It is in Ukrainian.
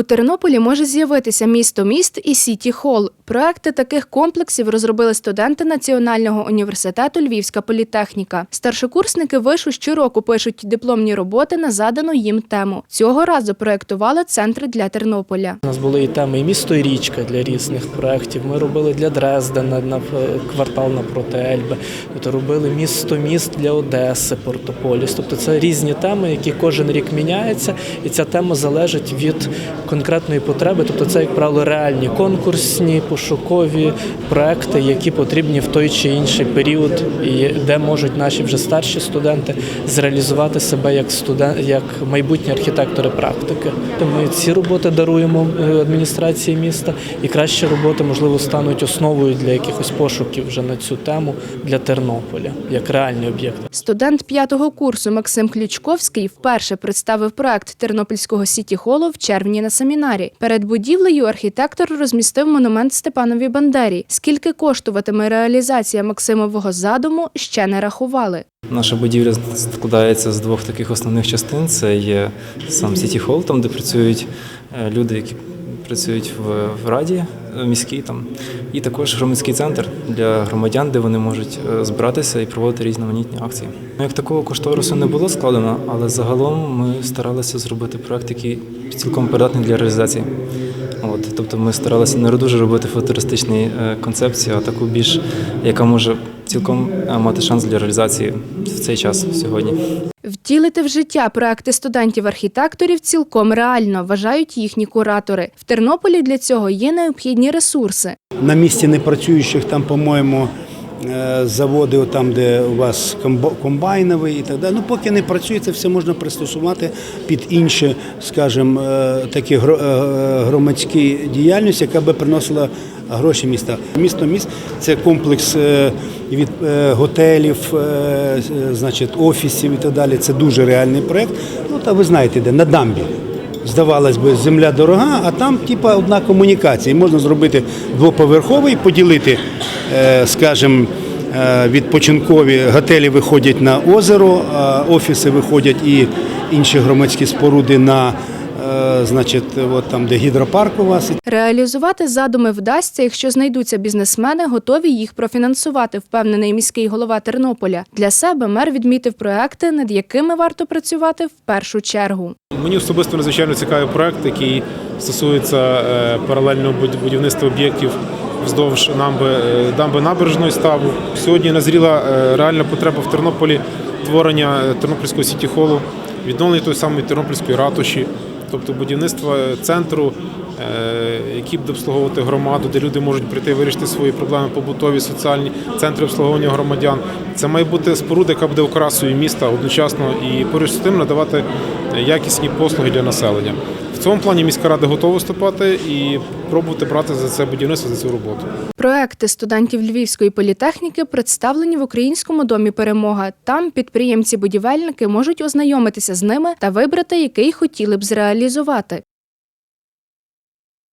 У Тернополі може з'явитися місто міст і Сіті Хол. Проекти таких комплексів розробили студенти Національного університету Львівська політехніка. Старшокурсники вишу щороку пишуть дипломні роботи на задану їм тему. Цього разу проектували центри для Тернополя. У нас були і теми і місто і річка для різних проєктів. Ми робили для Дрездена на квартал напроти Ельби. Тобто робили місто міст для Одеси, Портополіс. Тобто це різні теми, які кожен рік міняються, і ця тема залежить від конкретної потреби. Тобто це, як правило, реальні конкурсні, пошукові проекти, які потрібні в той чи інший період, і де можуть наші вже старші студенти зреалізувати себе як студент, як майбутні архітектори практики. Ми ці роботи даруємо е, адміністрації міста, і кращі роботи, можливо, стануть основою для якихось пошуків вже на цю тему для Тернополя, як реальні об'єкти. Студент п'ятого курсу Максим Ключковський вперше представив проект Тернопільського сіті холу в червні на семінарі. Перед будівлею архітектор розмістив монумент Степанові Бандері. Скільки коштуватиме реалізація Максимового задуму, ще не рахували. Наша будівля складається з двох таких основних частин. Це є сам Сіті Холл, там де працюють е, люди, які працюють в, раді е, міській там, і також громадський центр для громадян, де вони можуть е, збиратися і проводити різноманітні акції. Ну, Як такого кошторису не було складено, але загалом ми старалися зробити проект, який цілком придатний для реалізації. От, тобто ми старалися не дуже робити футуристичні е, концепції, а таку більш, яка може цілком мати шанс для реалізації в цей час сьогодні. Втілити в життя проекти студентів-архітекторів цілком реально, вважають їхні куратори. В Тернополі для цього є необхідні ресурси. На місці непрацюючих там, по-моєму, е, заводи, там, де у вас комбайновий і так далі. Ну, поки не працює, це все можна пристосувати під інші, скажімо, е, такі е, громадські діяльність, яка би приносила гроші міста. Місто міст це комплекс е, від е, готелів, е, значить, офісів і так далі. Це дуже реальний проєкт. Ну, та ви знаєте, де на дамбі. Здавалось би, земля дорога, а там типа одна комунікація. Можна зробити двоповерховий, поділити, скажімо, відпочинкові готелі виходять на озеро, офіси виходять і інші громадські споруди на значить, от там, де гідропарк у вас. Реалізувати задуми вдасться, якщо знайдуться бізнесмени, готові їх профінансувати, впевнений міський голова Тернополя. Для себе мер відмітив проекти, над якими варто працювати в першу чергу. Мені особисто надзвичайно цікавий проект, який стосується е, паралельного буд- будівництва об'єктів вздовж дамби, е, дамби набережної ставу. Сьогодні назріла е, реальна потреба в Тернополі творення е, Тернопільського сіті-холу, відновлення той самої Тернопільської ратуші, тобто будівництво центру, е, який буде обслуговувати громаду, де люди можуть прийти вирішити свої проблеми побутові, соціальні центри обслуговування громадян. Це має бути споруда, яка буде окрасою міста одночасно і поруч з тим надавати якісні послуги для населення. Цьому плані міська рада готова виступати і пробувати брати за це будівництво за цю роботу. Проекти студентів Львівської політехніки представлені в Українському домі Перемога. Там підприємці-будівельники можуть ознайомитися з ними та вибрати, який хотіли б зреалізувати.